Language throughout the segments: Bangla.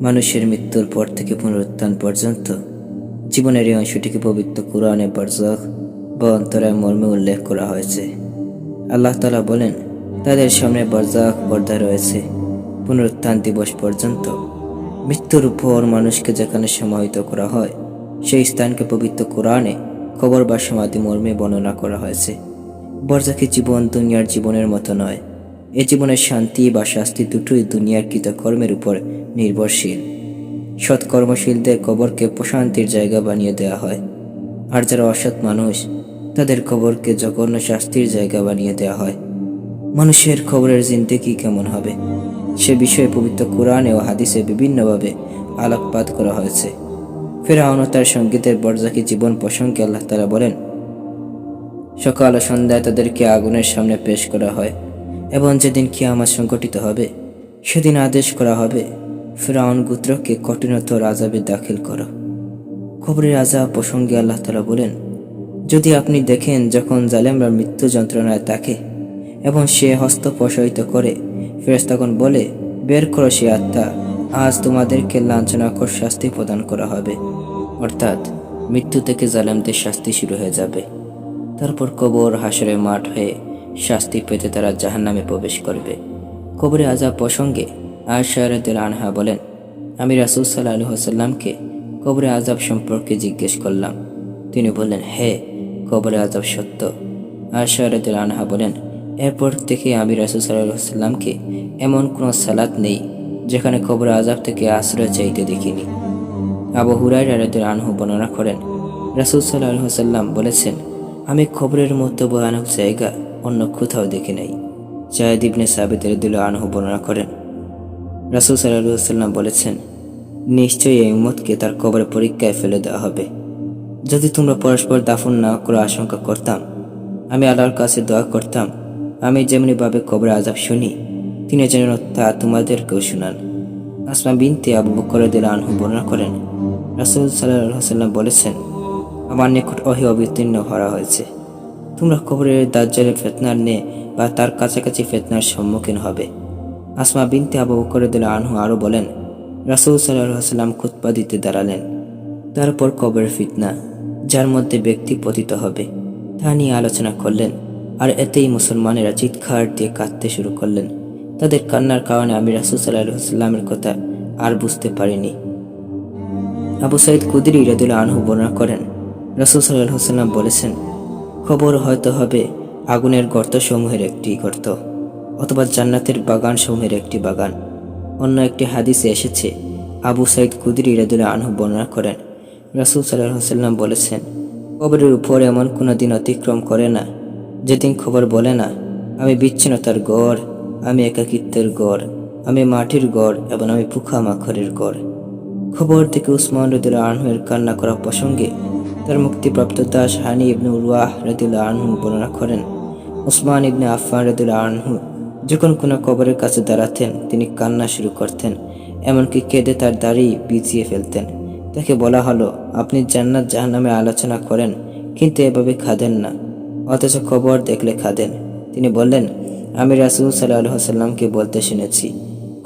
মানুষের মৃত্যুর পর থেকে পুনরুত্থান পর্যন্ত জীবনের এই অংশটিকে পবিত্র কোরআনে বরজখ বা অন্তরায় মর্মে উল্লেখ করা হয়েছে। আল্লাহ তালা বলেন, তাদের সামনে বরজাখ পর্দা রয়েছে। পুনরুত্থান দিবস পর্যন্ত মৃত্যুর উপর মানুষকে যেখানে সমাহিত করা হয়, সেই স্থানকে পবিত্র কোরআনে খবর বা সমাধি মর্মে বর্ণনা করা হয়েছে। বরজাখী জীবন দুনিয়ার জীবনের মতো নয়। এ জীবনের শান্তি বা শাস্তি দুটোই দুনিয়ার কৃতকর্মের উপর নির্ভরশীল। সৎকর্মশীলদের কবরকে প্রশান্তির জায়গা বানিয়ে দেওয়া হয়। আর যারা অসৎ মানুষ, তাদের কবরকে জঘন্য শাস্তির জায়গা বানিয়ে দেওয়া হয়। মানুষের খবরের জিন্দেগি কেমন হবে? সে বিষয়ে পবিত্র কোরআনে ও হাদিসে বিভিন্নভাবে আলোকপাত করা হয়েছে। ফেরাউন তার সঙ্গীতের বরজাকি জীবন প্রসঙ্গে আল্লাহ তালা বলেন, সকাল ও সন্ধ্যায় তাদেরকে আগুনের সামনে পেশ করা হয় এবং যেদিন কিয়ামত সংগঠিত হবে, সেদিন আদেশ করা হবে ফেরাউন গুত্রকে কঠিনতর আজাবে দাখিল করো। খবরের আজাব প্রসঙ্গে আল্লাহ তালা বলেন, যদি আপনি দেখেন যখন জালেমরা মৃত্যু যন্ত্রণায় তাকে এবং সে হস্ত প্রসারিত করে ফেরেস তখন বলে, বের করো সে আত্মা, আজ তোমাদেরকে লাঞ্ছনাকর শাস্তি প্রদান করা হবে। অর্থাৎ মৃত্যু থেকে জালেমদের শাস্তি শুরু হয়ে যাবে। তারপর কবর হাসরে মাঠ হয়ে শাস্তি পেতে তারা জাহান্নামে প্রবেশ করবে। কবরে আজাব প্রসঙ্গে আয়সারদের আনহা বলেন, আমি রাসুল সাল্লাহ আলহাসাল্লামকে কবরে আজাব সম্পর্কে জিজ্ঞেস করলাম। তিনি বললেন, হে কবরে আজাব সত্য। আয়সারদের আনহা বলেন, এরপর থেকে আমি রাসুল সাল্লাহ সাল্লামকে এমন কোনো সালাত নেই যেখানে কবরে আজাব থেকে আশ্রয় চাইতে দেখিনি। আবু হুরাই রায়দের আনহু বর্ণনা করেন, রাসুল সাল্লাহ সাল্লাম বলেছেন, আমি খবরের মতো ভয়ানক জায়গা অন্য কোথাও দেখি নাই। জায়দ ইবনে সাবিদের দিল আনহু বর্ণনা করেন রাসুল সাল্লাম বলেছেন, নিশ্চয়ই এই উম্মতকে তার কবরে পরীক্ষায় ফেলে দেওয়া হবে। যদি তোমরা পরস্পর দাফন না করে আশঙ্কা করতাম, আমি আল্লাহর কাছে দোয়া করতাম, আমি যেমনিভাবে কবরে আজাব শুনি, তিনি যেন তা তোমাদেরকেও শুনান। আসমা বিনতে আবু বকর দিল আনহু বর্ণনা করেন, রাসুল সাল্লাহ সাল্লাম বলেছেন, আমার নিকট অহি অবতীর্ণ করা হয়েছে। তোমরা কবরের দাজ্জালের ফেতনার নে বা তার কাছাকাছি ফেতনার সম্মুখীন হবে। আসমা বিনতে আবু বকর দিল আনহু আরও বলেন, রাসুল সাল্লাম খুতপা দিতে দাঁড়ালেন। তারপর কবরের ফিতনা, যার মধ্যে ব্যক্তি পতিত হবে, তা নিয়ে আলোচনা করলেন আর এতেই মুসলমানেরা চিৎকার দিয়ে কাঁদতে শুরু করলেন। তাদের কান্নার কারণে আমি রাসুল সাল্লাহ সাল্লামের কথা আর বুঝতে পারিনি। আবু সাইদ কুদিরি রাদুল আনহু বর্ণনা করেন, রাসুল সাল্লাহ সাল্লাম বলেছেন খবর হয়তো হবে আগুনের গর্ত সমূহের একটি গর্ত। অথবা জান্নাতের বাগান সমূহের একটি বাগান। অন্য একটি হাদিসে এসেছে, আবু সাইদ কুদিরি রাদুল আনহু বর্ণনা করেন, রাসুল সাল্লাহ সাল্লাম বলেছেন, কবরের উপর এমন কোনো দিন অতিক্রম করে না, যেদিন খবর বলে না, আমি বিচ্ছিন্নতার গড়, আমি একাকিত্বের গড়, আমি মাটির গড় এবং আমি পুখা মাখরের গড়। খবর থেকে উসমান রদুল্লাহ আনহুয়ের কান্না করা প্রসঙ্গে তার মুক্তিপ্রাপ্ত দাস হানি ইবনু উরওয়াহ রদুল্লাহ আনহু বর্ণনা করেন, উসমান ইবনে আফফান রদুল্লাহ আনহু যখন কোনো কবরের কাছে দাঁড়াতেন, তিনি কান্না শুরু করতেন, এমনকি কেঁদে তার দাড়ি বিছিয়ে ফেলতেন। তাকে বলা হলো, আপনি জান্নাত জাহান্নামে আলোচনা করেন, কিন্তু এভাবে খাদেন না, অথচ খবর দেখলে খাদেন। তিনি বললেন, আমি রাসুল সাল্লাহ সাল্লামকে বলতে শুনেছি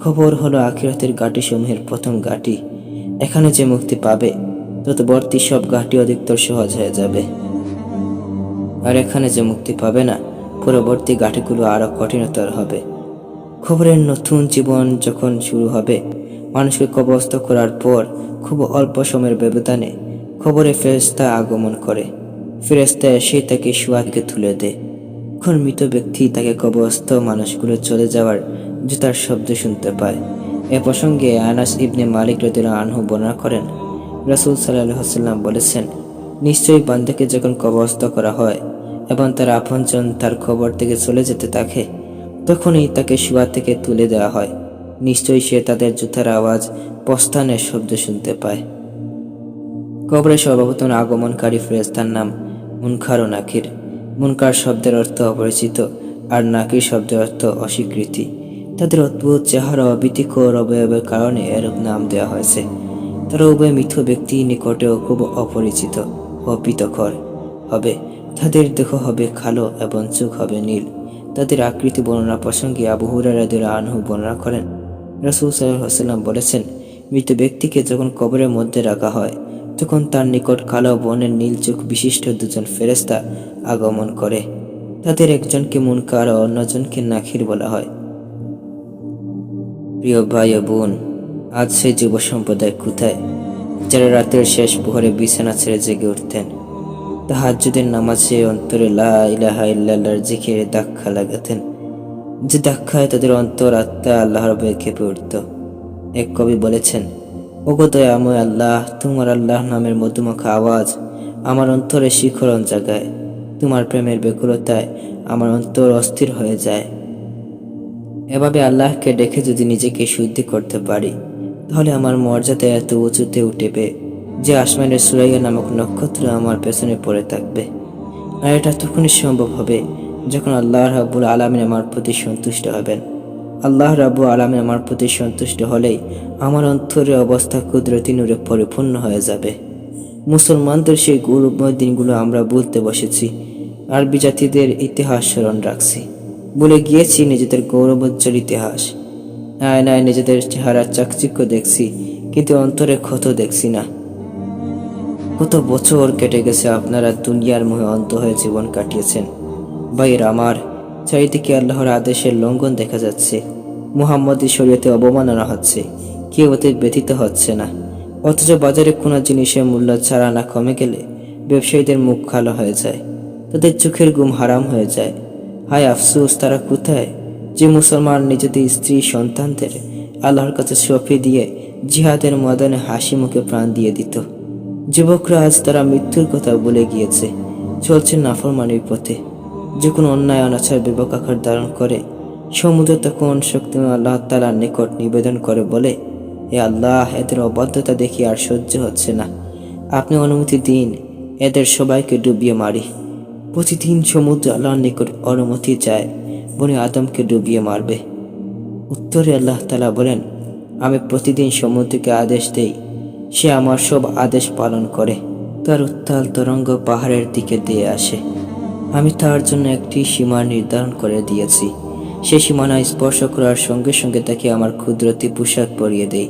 খবর হলো আখিরাতের গাটিসমূহের প্রথম গাটি এখানে যে মুক্তি পাবে ততবর্তী সব গাটি অধিকতর সহজ হয়ে যাবে। আর এখানে যে মুক্তি পাবে না পরবর্তী গাটিগুলো আরও কঠিনতর হবে। খবরের নতুন জীবন যখন শুরু হবে, মানুষকে কবস্ত করার পর খুব অল্প সময়ের ব্যবধানে খবরে ফেরেস্তা আগমন করে। ফেরেস্তা এসে তাকে শুয়াকে তুলে দেয়। এখন মৃত ব্যক্তি তাকে কবস্ত মানুষগুলো চলে যাওয়ার জুতার শব্দ শুনতে পায়। এ প্রসঙ্গে আনাস ইবনে মালিক রদিল আনহু বর্ণনা করেন। রাসুল সাল্লাহ সাল্লাম বলেছেন, নিশ্চয়ই বান্দাকে যখন কবস্ত করা হয় এবং তার আপনজন তার খবর থেকে চলে যেতে থাকে তখনই তাকে শুয়া থেকে তুলে দেওয়া হয়। নিশ্চয়ই সে তাদের জুতার আওয়াজ, প্রস্থানের শব্দ শুনতে পায়। কবরে সর্বপ্রথম আগমনকারী ফেরেস্তার নাম মুনখার ও নাকির। মুনকার শব্দের অর্থ অপরিচিত, আর নাকির শব্দের অর্থ অস্বীকৃতি। তাদের অদ্ভুত চেহারা অবিতিকর অবয়বের কারণে এরূপ নাম দেওয়া হয়েছে। তারা উভয় মিথ্য ব্যক্তি নিকটেও খুব অপরিচিত ও পিতকর হবে তাদের দেহ হবে কালো এবং চোখ হবে নীল। তাদের আকৃতি বর্ণনা প্রসঙ্গে আবু হুরারাদের আনহু বর্ণনা করেন। রসুল সাল্লাম বলেছেন, মৃত ব্যক্তিকে যখন কবরের মধ্যে রাখা হয়, তখন তার নিকট কালো বনের নীল চোখ বিশিষ্ট দুজন ফেরেস্তা আগমন করে। তাদের একজনকে মুনকার ও অন্যজনকে নাখির বলা হয়। প্রিয় ভাই ও বোন, আজ সেই যুব সম্প্রদায় কোথায়, যারা রাতের শেষ প্রহরে বিছানা ছেড়ে জেগে উঠতেন? তাহাজ্জুদের নামাজে অন্তরে লা ইলাহা ইল্লাল্লাহর জিকিরে দাক্ষা লাগাতেন, যে দাক্ষায় তাদের অন্তর আত্মা আল্লাহর ভয়ে কেঁপে উঠত। এক কবি বলেছেন, ওগো দয়াময় আল্লাহ, তোমার আল্লাহ নামের মধুমুখা আওয়াজ আমার অন্তরে শিখরণ জাগায়, তোমার প্রেমের বেকুলতায় আমার অন্তর অস্থির হয়ে যায়। এভাবে আল্লাহকে ডেকে যদি নিজেকে শুদ্ধি করতে পারি, তাহলে আমার মর্যাদা এত উঁচুতে উঠেবে। যে আসমানের সুরাইয়া নামক নক্ষত্র আমার পেছনে পড়ে থাকবে। আর এটা তখনই সম্ভব হবে যখন আল্লাহ রাব্বুল আলমিন আমার প্রতি সন্তুষ্ট হবেন। আল্লাহ রাব্বু আলমিন আমার প্রতি সন্তুষ্ট হলেই আমার অন্তরের অবস্থা কুদরতি নূরে পরিপূর্ণ হয়ে যাবে। মুসলমানদের সেই গৌরবময় দিনগুলো আমরা বলতে বসেছি। আর বিজাতিদের ইতিহাস স্মরণ রাখছি। বলে গিয়েছি নিজেদের গৌরবোজ্জ্বল ইতিহাস। আয়নায় নিজেদের চেহারা চাকচিক্য দেখছি, কিন্তু অন্তরে ক্ষত দেখছি না। কত বছর কেটে গেছে আপনারা দুনিয়ার মুহে অন্ত হয়ে জীবন কাটিয়েছেন? ভাইয়ের আমার, চারিদিকে আল্লাহর আদেশের লঙ্ঘন দেখা যাচ্ছে। মুহাম্মদী শরীয়তে অবমাননা হচ্ছে। কেউ ওতে ব্যথিত হচ্ছে না। অথচ বাজারে কোনো জিনিসের মূল্য ছাড়া না কমে গেলে ব্যবসায়ীদের মুখ খালো হয়ে যায়। তাদের চোখের গুম হারাম হয়ে যায়। হায় আফসোস, তারা কোথায়? যে মুসলমান নিজেদের স্ত্রী সন্তানদের আল্লাহর কাছে সফি দিয়ে জিহাদের ময়দানে হাসি মুখে প্রাণ দিয়ে দিত। যুবকরা আজ তারা মৃত্যুর কথা বলে গিয়েছে। চলছে নাফরমানির পথে। যে কোনো অন্যায়, অনাচার বিবেক আকার ধারণ করে। সমুদ্র তখন শক্তি আল্লাহ তালার নিকট নিবেদন করে বলে, এ আল্লাহ, এদের অবাধ্যতা দেখি আর সহ্য হচ্ছে না। আপনি অনুমতি দিন, এদের সবাইকে ডুবিয়ে মারি। প্রতিদিন সমুদ্র আল্লাহর নিকট অনুমতি চায়, বনে আদমকে ডুবিয়ে মারবে। উত্তরে আল্লাহ তালা বলেন, আমি প্রতিদিন সমুদ্রকে আদেশ দেই সে আমার সব আদেশ পালন করে। তার উত্তাল তরঙ্গ পাহাড়ের দিকে দিয়ে আসে। আমি তার জন্য একটি সীমা নির্ধারণ করে দিয়েছি। সে সীমানা স্পর্শ করার সঙ্গে সঙ্গে তাকে আমার ক্ষুদ্রতি পোশাক পরিয়ে দেই।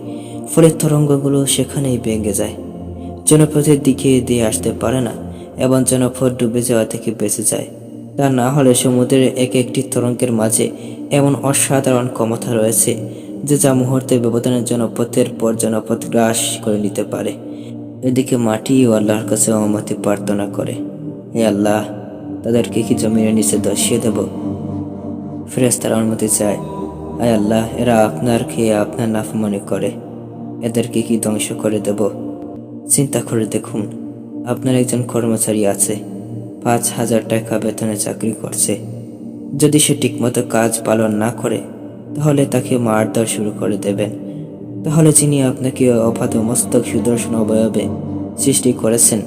ফলে তরঙ্গগুলো সেখানেই ভেঙে যায়। জনপথের দিকে দিয়ে আসতে পারে না, এবং জনপথ ডুবে যাওয়া থেকে বেঁচে যায়। তা না হলে সমুদ্রের এক একটি তরঙ্গের মাঝে এমন অসাধারণ ক্ষমতা রয়েছে যে যা মুহূর্তে ব্যবধানের জনপথের পর জনপথ গ্রাস করে নিতে পারে। এদিকে মাটিও আল্লাহর কাছে অনুমতি প্রার্থনা করে, হে আল্লাহ, তাদেরকে কি জমিনের নিচে দশিয়ে দেব? তারা অনুমতি চায়, আয় আল্লাহ, এরা আপনার খেয়ে আপনার নাফমানি করে, এদেরকে কি ধ্বংস করে দেব? চিন্তা করে দেখুন, আপনার একজন কর্মচারী আছে, পাঁচ হাজার টাকা বেতনে চাকরি করছে। যদি সে ঠিকমতো কাজ পালন না করে তাহলে তাকে মারধর শুরু করে দেবেন তাহলে যিনি আপনাকে অবাধ মস্তক সুদর্শন অবয়বে সৃষ্টি করেছেন,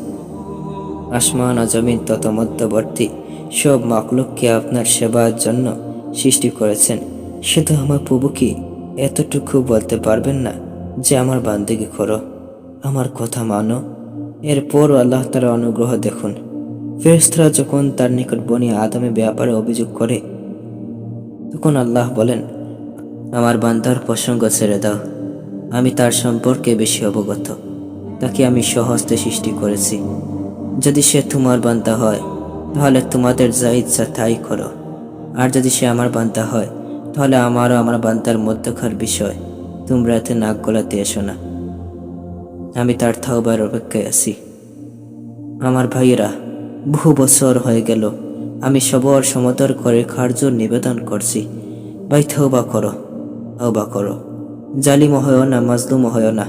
আসমান আজমিন জমিন তত মধ্যবর্তী সব মাকলুককে আপনার সেবার জন্য সৃষ্টি করেছেন। শুধু আমার প্রভু কি এতটুকু বলতে পারবেন না যে আমার বান্দিকে করো? আমার কথা মানো। এরপর আল্লাহ তার অনুগ্রহ দেখুন। ফেরেশতারা যখন তার নিকট বনি আদমে ব্যাপারে অভিযোগ করে, তখন আল্লাহ বলেন আমার বান্দার প্রসঙ্গ ছেড়ে দাও। আমি তার সম্পর্কে বেশি অবগত। তাকে আমি সহস্তে সৃষ্টি করেছি। যদি সে তোমার বান্দা হয়, তাহলে তোমাদের যা ইচ্ছা তাই করো। আর যদি সে আমার বান্দা হয়, তাহলে আমারও আমার বান্দার মধ্যকার বিষয়। তোমরা এতে নাক গলাতে এসো না। আমি তার থাওবার অপেক্ষায় আছি। আমার ভাইয়েরা, বহু বছর হয়ে গেল। আমি সবর সমতর করে কার্য নিবেদন করছি। ভাই থৌবা করো। তৌবা করো। জালিম হয়েও না, মাজলুম হয়েও না।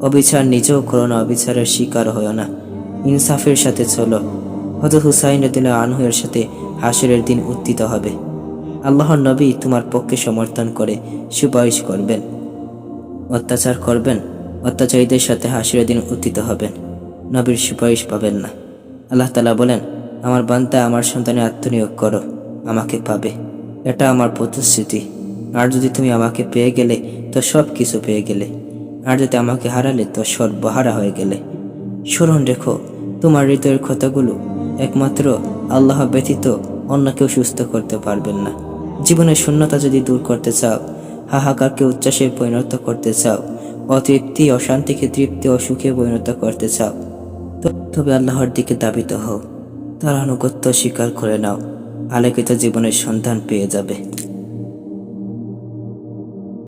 অবিচার নিজেও করো না, অবিচারের শিকার হয়েও না। ইনসাফের সাথে চলো। হত হুসাইন দিন আনহুয়ের সাথে হাসরের দিন উত্থিত হবে। আল্লাহর নবী তোমার পক্ষে সমর্থন করে, সুপারিশ করবেন। অত্যাচার করবেন, অত্যাচারীদের সাথে হাসির দিন উত্থিত হবেন। নবীর সুপারিশ পাবেন না। আল্লাহ তালা বলেন, আমার বান্তা আমার সন্তানে আত্মনিয়োগ করো। আমাকে পাবে। এটা আমার প্রতিশ্রুতি। আর যদি তুমি আমাকে পেয়ে গেলে, তো সব কিছু পেয়ে গেলে। আর যদি আমাকে হারালে, তো সর্বহারা হয়ে গেলে। স্মরণ রেখো, তোমার হৃদয়ের ক্ষতগুলো একমাত্র আল্লাহ ব্যতীত অন্য কেউ সুস্থ করতে পারবেন না। জীবনের শূন্যতা যদি দূর করতে চাও, হাহাকারকে উচ্ছ্বাসে পরিণত করতে চাও, অতৃপ্তি, অশান্তিকে তৃপ্তি ও সুখে পরিণত করতে চাও তবে আল্লাহর দিকে দাবিত হও। তার আনুগত্য স্বীকার করে নাও। আলোকিত জীবনের সন্ধান পেয়ে যাবে।